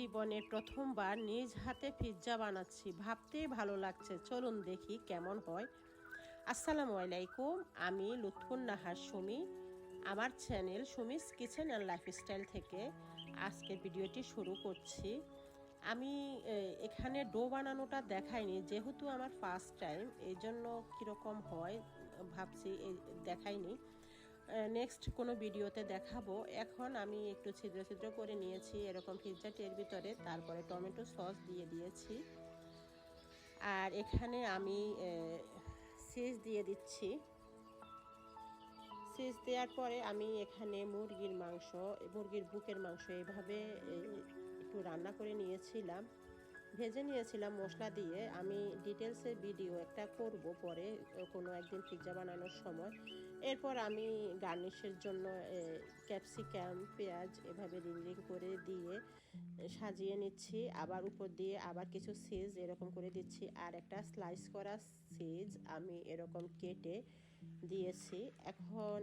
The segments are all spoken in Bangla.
জীবনে প্রথমবার নিজ হাতে পিৎজা বানাচ্ছি। ভাবতেই ভালো লাগছে। চলুন দেখি কেমন হয়। আসসালামু আলাইকুম, আমি লুৎফুন নাহার সুমি। আমার channel Sumi's kitchen and lifestyle থেকে আজকের ভিডিওটি শুরু করছি। আমি এখানে ডো বানানোটা দেখাইনি। যেহেতু আমার ফার্স্ট টাইম এই জন্য কীরকম হয় ভাবছি দেখাইনি। নেক্সট কোনো ভিডিওতে দেখাবো। এখন আমি একটু ছিদ্র ছিদ্র করে নিয়েছি, এরকম পিৎজাটির ভিতরে। তারপরে টমেটো সস দিয়ে দিয়েছি। আর এখানে আমি সিজ দিয়ে দিচ্ছি। সিজ দেওয়ার পরে আমি এখানে মুরগির মাংস, মুরগির বুকের মাংস এভাবে একটু রান্না করে নিয়েছিলাম। ভেজে নিয়েছিলাম মশলা দিয়ে। আমি ডিটেলসে ভিডিও একটা করব পরে, কোনো একদিন পিৎজা বানানোর সময়। এরপর আমি গার্নিশের জন্য ক্যাপসিকাম পেঁয়াজ এভাবে রিং রিং করে দিয়ে সাজিয়ে নিচ্ছি। আবার উপর দিয়ে আবার কিছু সিজ এরকম করে দিচ্ছি। আর একটা স্লাইস করা সিজ আমি এরকম কেটে দিয়েছি। এখন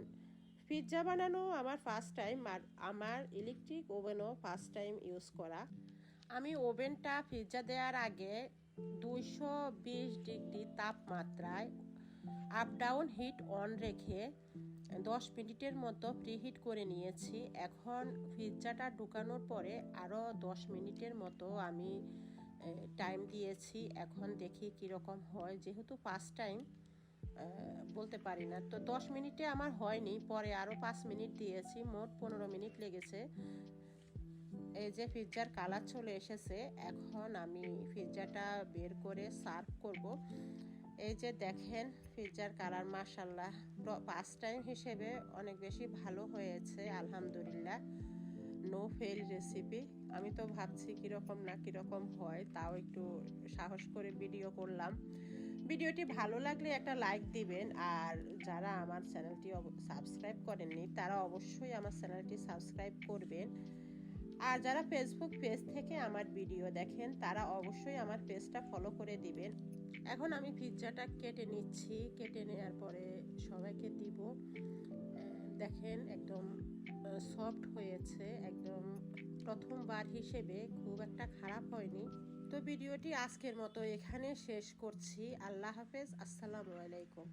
পিৎজা বানানো আমার ফার্স্ট টাইম আর আমার ইলেকট্রিক ওভেনও ফার্স্ট টাইম ইউজ করা। আমি ওভেনটা পিৎজা দেওয়ার আগে দুইশো বিশ ডিগ্রি তাপমাত্রায় আপ ডাউন হিট অন রেখে দশ মিনিটের মতো প্রিহিট করে নিয়েছি। এখন পিৎজাটা ঢুকানোর পরে আরও দশ মিনিটের মতো আমি টাইম দিয়েছি। এখন দেখি কীরকম হয়। যেহেতু ফার্স্ট টাইম বলতে পারি না। তো দশ মিনিটে আমার হয়নি। পরে আরও পাঁচ মিনিট দিয়েছি। মোট পনেরো মিনিট লেগেছে। এই যে পিৎজার কালার চলে এসেছে, এখন আমি পিৎজাটা বের করে সার্ভ করব। এই যে দেখেন, পিৎজার কালার মাসাল্লাহ ফার্স্ট টাইম হিসেবে অনেক বেশি ভালো হয়েছে, আলহামদুলিল্লাহ। নো ফেল রেসিপি আমি তো ভাবছি কীরকম না কীরকম হয়, তাও একটু সাহস করে ভিডিও করলাম। ভিডিওটি ভালো লাগলে একটা লাইক দিবেন, আর যারা আমার চ্যানেলটি সাবস্ক্রাইব করেননি, তারা অবশ্যই আমার চ্যানেলটি সাবস্ক্রাইব করবেন। আর যারা ফেসবুক পেজ থেকে আমার ভিডিও দেখেন, তারা অবশ্যই আমার পেজটা ফলো করে দিবেন। এখন আমি পিৎজাটা কেটে নিচ্ছি। কেটে নেওয়ার পরে সবাইকে দিব। দেখেন একদম সফট হয়েছে। একদম প্রথমবার হিসেবে খুব একটা খারাপ হয়নি। তো ভিডিওটি আজকের মতো এখানে শেষ করছি। আল্লাহ হাফেজ। আসসালামু আলাইকুম।